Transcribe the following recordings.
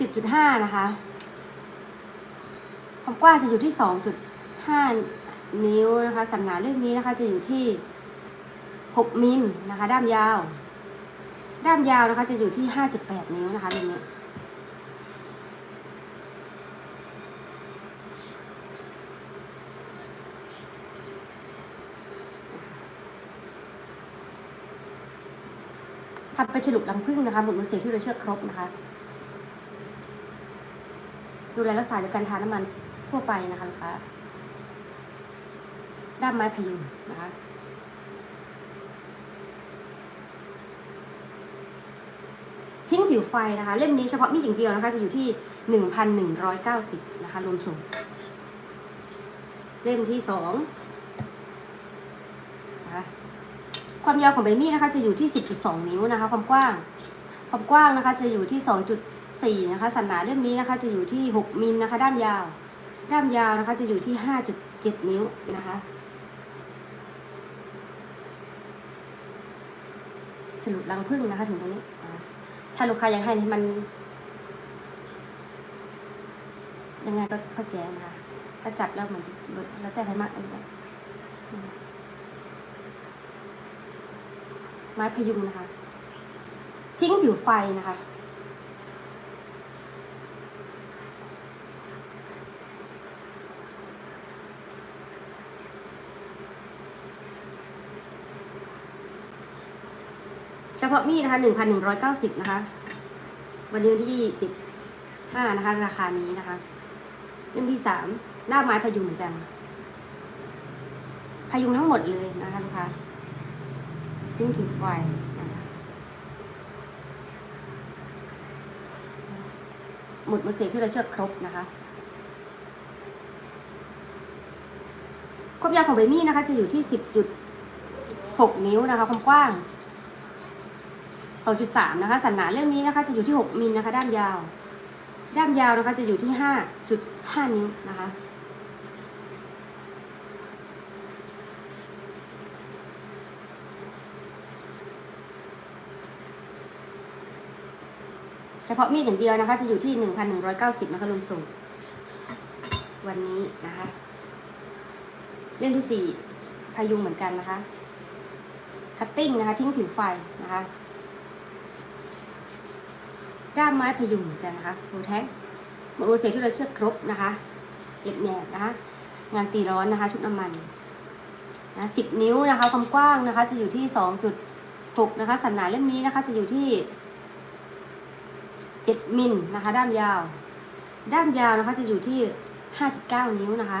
สิบจุดห้านะคะความกว้างจะอยู่ที่สองจุดห้านิ้วนะคะสันหนาเรื่องนี้นะคะจะอยู่ที่หกมิลนะคะ ด้ามยาว ด้ามยาวนะคะจะอยู่ที่ห้าจุดแปดนิ้วนะคะเรื่องนี้ทำเป็นฉลุลังพึ่งนะคะหมุนมือเสียที่เราเชือกครบนะคะ ดูแลรักษาโดยการทาน้ำมันทั่วไปนะคะลูกค้าด้ามไม้พยุงนะคะทิ้งผิวไฟนะคะ เล่มนี้เฉพาะมีดอย่างเดียวนะคะ จะอยู่ที่หนึ่งพันหนึ่งร้อยเก้าสิบนะคะรวมส่งเล่มที่สองนะคะความยาวของใบมีดนะคะ จะอยู่ที่10.2นิ้วนะคะ ความกว้าง ความกว้างนะคะ จะอยู่ที่สองจุด 4นะคะสันหนาเล่มนี้นะคะจะอยู่ที่ 6มิลนะคะ ด้ามยาว ด้ามยาวนะคะจะอยู่ที่ 5.7 นิ้วนะคะฉลุรังพึ่งนะคะ ถึงตรงนี้ ถ้าลูกค้าอยากให้มัน ยังไงก็เข้าใจนะคะถ้าจับแล้วเหมือนแล้วแต่ใครมากอะไรแบบไม้พยุงนะคะ ทิ้งผิวไฟนะคะ เฉพาะมีดนะคะหนึ่งพันหนึ่งร้อยเก้าสิบนะคะ วันนี้วันที่สิบห้านะคะ ราคานี้นะคะเล่มที่สามหน้าไม้พยุงเหมือนกัน พยุงทั้งหมดเลยนะคะลูกค้าทิ้งผิวไฟหมุดมือเสียที่เราเชือกครบนะคะความยาวของใบมีดนะคะ จะอยู่ที่สิบจุดหกนิ้วนะคะ ความกว้าง สองจุดสามนะคะ สันหนาเล่มนี้นะคะ จะอยู่ที่หกมิลนะคะ ด้านยาว ด้านยาวนะคะจะอยู่ที่ห้าจุดห้านิ้วนะคะเฉพาะมีดอย่างเดียวนะคะ จะอยู่ที่หนึ่งพันหนึ่งร้อยเก้าสิบนะคะรวมส่ง วันนี้นะคะ เล่มที่สี่พายุงเหมือนกันนะคะ คัตติ้งนะคะ ทิ้งผิวไฟนะคะ ด้ามไม้พยุงเหมือนกันนะคะโรแท็กหมดโรเซที่เราเชือกครบนะคะเย็บแหนบนะคะงานตีร้อนนะคะ ชุดน้ำมันนะสิบนิ้วนะคะความกว้างนะคะ จะอยู่ที่สองจุดหกนะคะ สันหนาเล่มนี้นะคะ จะอยู่ที่เจ็ดมิลนะคะ ด้ามยาว ด้ามยาวนะคะ จะอยู่ที่ห้าจุดเก้านิ้วนะคะ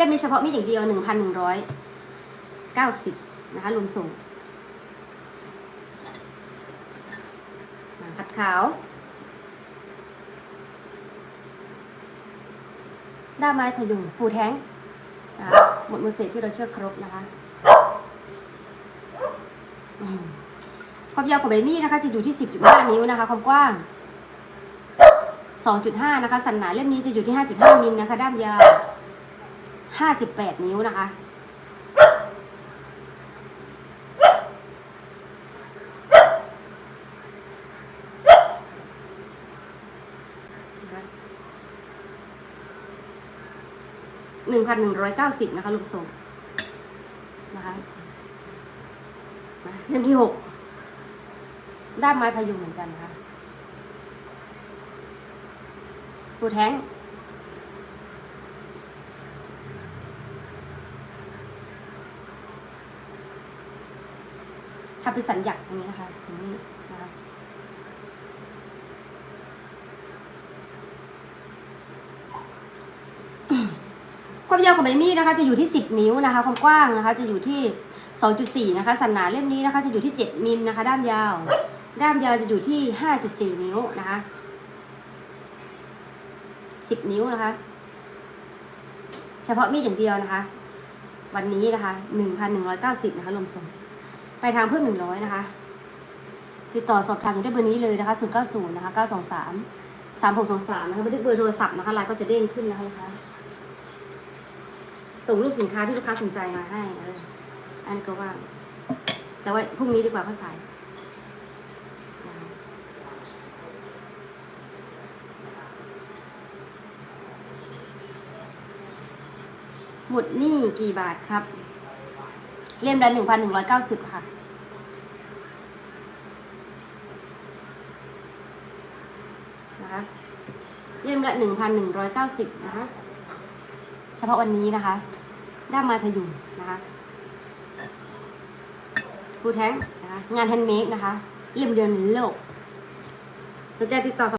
เล่มนี้เฉพาะมีดอย่างเดียวหนึ่งพันหนึ่งร้อยเก้าสิบนะคะรวมส่งหนังขัดขาวด้ามไม้พยุงฟูแท้งหมดมือเศษที่เราเชือกครบนะคะความยาวของใบมีดนะคะ จะอยู่ที่ 10.5 นิ้วนะคะ ความกว้าง 2.5 นะคะ สันหนาเล่มนี้จะอยู่ที่ 5.5 มิลนะคะ ด้ามยาว 5.8 นิ้วนะคะ หนึ่งพันหนึ่งร้อยเก้าสิบนะคะลูกส่งนะคะเล่มที่หกด้ามไม้พยุงเหมือนกันนะคะฟูแท้ง ทำเป็นสัญญาตรงนี้นะคะถึงนี้นะคะความยาวของใบมีดนะคะจะอยู่ที่ 10 นิ้วนะคะ ความกว้างนะคะ จะอยู่ที่ 2.4 นะคะ สันหนาเล่มนี้นะคะ จะอยู่ที่ 7 มิลนะคะ ด้ามยาว ด้ามยาวจะอยู่ที่ 5.4 นิ้วนะคะ 10 นิ้วนะคะ เฉพาะมีดอย่างเดียวนะคะ วันนี้นะคะ 1,190 นะคะรวมส่ง ไปทางเพิ่มหนึ่งร้อยนะคะ ติดต่อสอบถามได้เบอร์นี้เลยนะคะ0 9 0นย์นะคะ9 2 3สองสามสามหกสองสามนะคะบันทึกเบอร์โทรศัพท์นะคะไลน์ก็จะเด้งขึ้นนะคะลูกค้าส่งรูปสินค้าที่ลูกค้าสนใจมาให้เอออันนี้ก็ว่างแต่ว่าพรุ่งนี้ดีกว่าค่อยขายนหมดหนี้กี่บาทครับ เล่มละหนึ่งพันหนึ่งร้อยเก้าสิบค่ะ นะคะเล่มละหนึ่งพันหนึ่งร้อยเก้าสิบนะคะ เฉพาะวันนี้นะคะ ด้ามไม้พยุงนะคะฟูแท้งนะคะ งานแฮนด์เมดนะคะ เล่มเดือนโลกสนใจติดต่อ